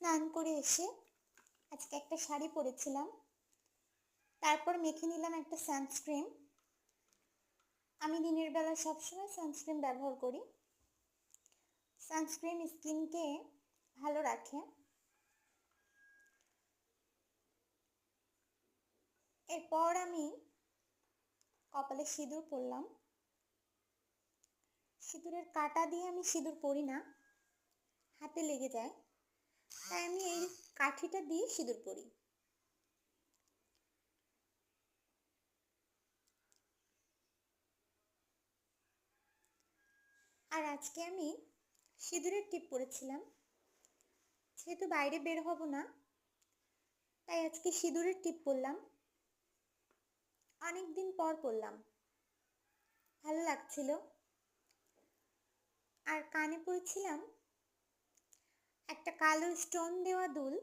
স্নান করে এসে আজকে একটা শাড়ি পরেছিলাম। তারপর মেখে নিলাম একটা সানস্ক্রিন আমি দিনের বেলা সবসময় সানস্ক্রিন ব্যবহার করি। সানস্ক্রিন স্কিনকে ভালো রাখে। এরপর আমি কপালে সিঁদুর পরলাম। সিঁদুরের কাটা দিয়ে আমি সিঁদুর পরি না। হাতে লেগে যায়। তাই আমি এই কাঠিটা দিয়ে সিঁদুর পরি। আর আজকে আমি সিঁদুরের টিপ পরেছিলাম যেহেতু বাইরে বের হব না, তাই আজকে সিঁদুরের টিপ পরলাম অনেক দিন পর পরলাম ভালো লাগছিল। আর কানে পরেছিলাম একটা কালো স্টোন দেওয়া দুল।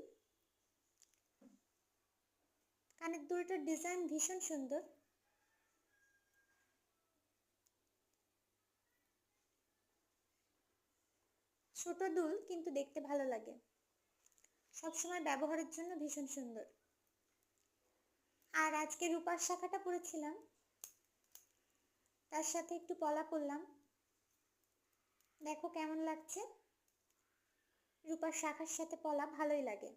কানের দুলটার ডিজাইন ভীষণ সুন্দর। ছোট দুল কিন্তু দেখতে ভালো লাগে। সবসময় ব্যবহারের জন্য ভীষণ সুন্দর। আর আজকে রূপার শাখাটা পরেছিলাম। তার সাথে একটু পলা পরলাম। দেখো কেমন লাগছে। রূপার শাখার সাথে পলা ভালোই লাগে।